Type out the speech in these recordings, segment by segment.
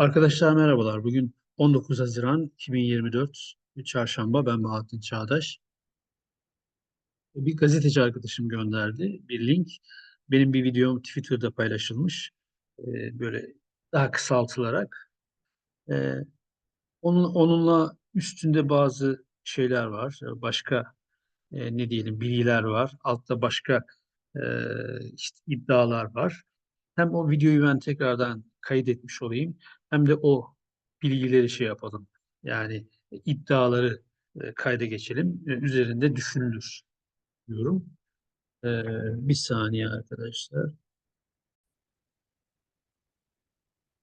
Arkadaşlar merhabalar. Bugün 19 Haziran 2024 Çarşamba. Ben Bahattin Çağdaş. Bir gazeteci arkadaşım gönderdi bir link. Benim bir videom Twitter'da paylaşılmış. Ee, böyle daha kısaltılarak. Ee, onun, onunla üstünde bazı şeyler var. Başka e, ne diyelim bilgiler var. Altta başka e, işte iddialar var. Hem o videoyu ben tekrardan kaydetmiş olayım hem de o bilgileri şey yapalım. Yani iddiaları e, kayda geçelim. E, üzerinde düşünülür diyorum. E, bir saniye arkadaşlar.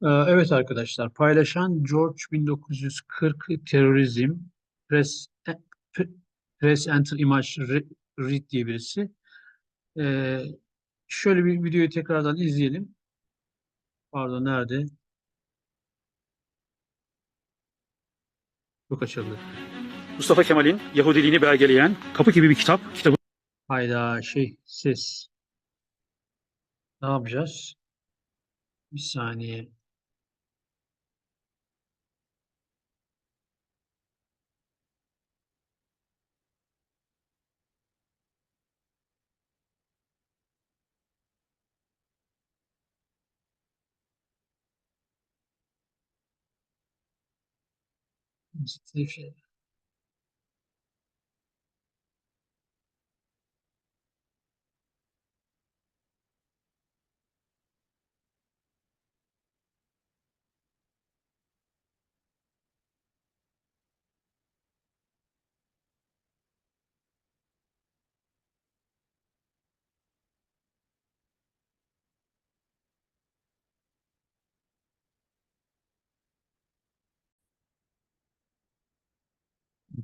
Evet arkadaşlar paylaşan George 1940 terörizm press press enter image read diye birisi. Şöyle bir videoyu tekrardan izleyelim. Pardon nerede? Çok açıldı. Mustafa Kemal'in Yahudiliğini belgeleyen Kapı gibi bir kitap. Kitabı Hayda şey ses. Ne yapacağız? Bir saniye. institution.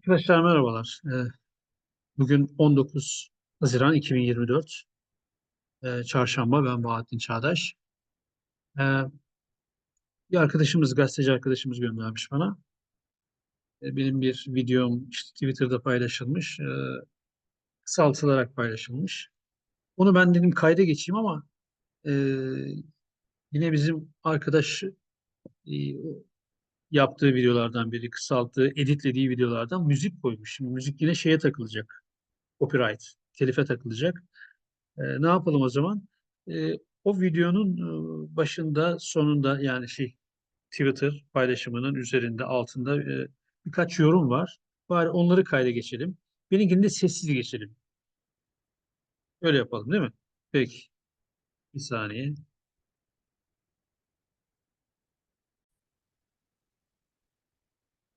Arkadaşlar merhabalar. Ee, Bugün 19 Haziran 2024 Ee, Çarşamba. Ben Bahattin Çağdaş. Ee, Bir arkadaşımız, gazeteci arkadaşımız göndermiş bana. Benim bir videom işte Twitter'da paylaşılmış. Kısaltılarak paylaşılmış. Onu ben dedim kayda geçeyim ama yine bizim arkadaş ee, yaptığı videolardan biri, kısalttığı, editlediği videolardan müzik koymuş. Şimdi müzik yine şeye takılacak. Copyright, telife takılacak. E, ne yapalım o zaman? E, o videonun e, başında, sonunda yani şey Twitter paylaşımının üzerinde, altında e, birkaç yorum var. Bari onları kayda geçelim. Benimkini de sessiz geçelim. Öyle yapalım değil mi? Peki. Bir saniye.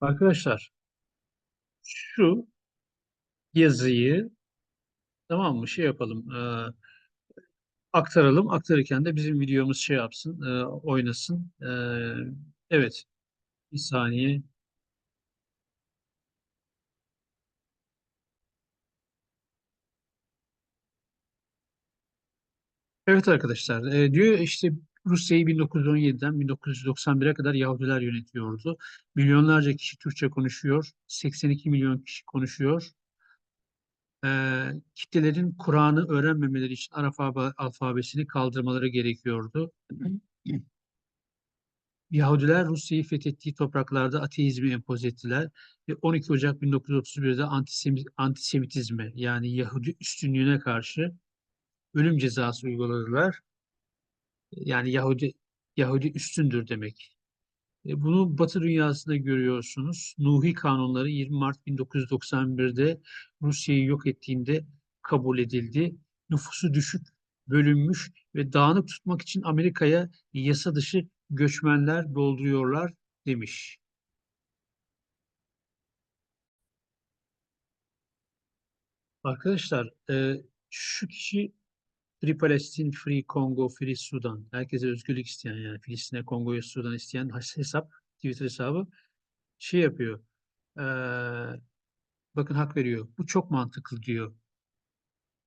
Arkadaşlar şu yazıyı tamam mı şey yapalım e, aktaralım. Aktarırken de bizim videomuz şey yapsın, e, oynasın. E, evet, bir saniye. Evet arkadaşlar, e, diyor işte Rusya'yı 1917'den 1991'e kadar Yahudiler yönetiyordu. Milyonlarca kişi Türkçe konuşuyor, 82 milyon kişi konuşuyor. E, kitlelerin Kur'an'ı öğrenmemeleri için Arap alfabesini kaldırmaları gerekiyordu. Yahudiler Rusya'yı fethettiği topraklarda ateizmi empoze ettiler ve 12 Ocak 1931'de antisemit, antisemitizme yani Yahudi üstünlüğüne karşı ölüm cezası uyguladılar. Yani Yahudi Yahudi üstündür demek. E, bunu Batı dünyasında görüyorsunuz. Nuhi kanunları 20 Mart 1991'de Rusya'yı yok ettiğinde kabul edildi. Nüfusu düşük, bölünmüş ve dağınık tutmak için Amerika'ya yasa dışı göçmenler dolduruyorlar demiş. Arkadaşlar e, şu kişi Free Palestine, Free Congo, Free Sudan. Herkese özgürlük isteyen yani Filistin'e, Kongo'ya, Sudan isteyen hesap, Twitter hesabı şey yapıyor. E, bakın hak veriyor. Bu çok mantıklı diyor.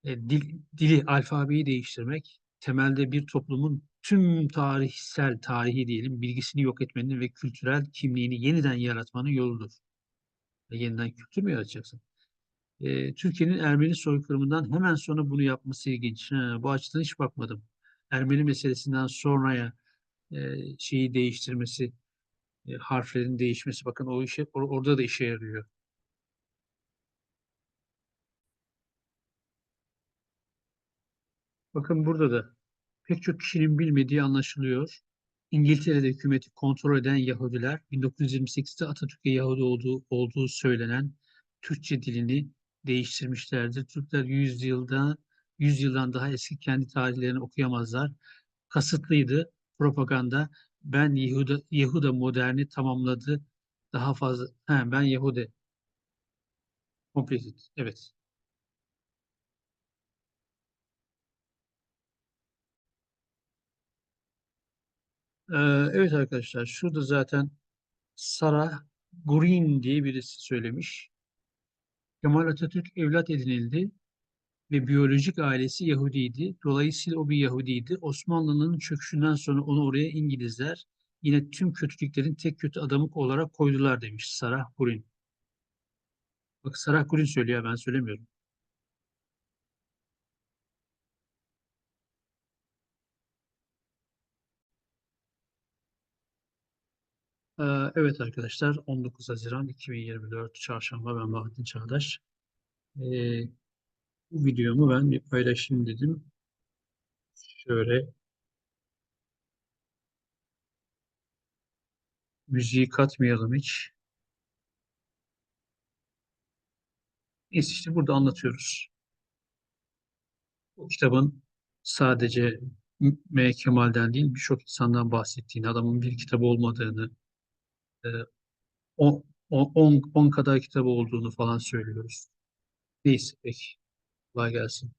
E, dil, dili, alfabeyi değiştirmek temelde bir toplumun tüm tarihsel, tarihi diyelim, bilgisini yok etmenin ve kültürel kimliğini yeniden yaratmanın yoludur. E, yeniden kültür mü yaratacaksın? E, Türkiye'nin Ermeni soykırımından hemen sonra bunu yapması ilginç. Ha, bu açıdan hiç bakmadım. Ermeni meselesinden sonraya e, şeyi değiştirmesi, e, harflerin değişmesi. Bakın o işe or- orada da işe yarıyor. Bakın burada da pek çok kişinin bilmediği anlaşılıyor. İngiltere'de hükümeti kontrol eden Yahudiler 1928'de Atatürk'e Yahudi olduğu, olduğu söylenen Türkçe dilini değiştirmişlerdir. Türkler 100 yılda 100 yıldan daha eski kendi tarihlerini okuyamazlar. Kasıtlıydı propaganda. Ben Yahuda, Yahuda moderni tamamladı. Daha fazla. He, ben Yahudi. Completed. Evet. Ee, evet arkadaşlar şurada zaten Sarah Green diye birisi söylemiş. Kemal Atatürk evlat edinildi ve biyolojik ailesi Yahudiydi. Dolayısıyla o bir Yahudiydi. Osmanlı'nın çöküşünden sonra onu oraya İngilizler yine tüm kötülüklerin tek kötü adamı olarak koydular demiş Sarah Green. Bak Sarah Green söylüyor ben söylemiyorum. Evet arkadaşlar 19 Haziran 2024 Çarşamba ben Bahattin Çağdaş. Ee, bu videomu ben bir paylaşayım dedim. Şöyle müziği katmayalım hiç. Neyse işte burada anlatıyoruz. Bu kitabın sadece M. Kemal'den değil birçok insandan bahsettiğini, adamın bir kitabı olmadığını, 10 kadar kitabı olduğunu falan söylüyoruz. Neyse peki. Kolay gelsin.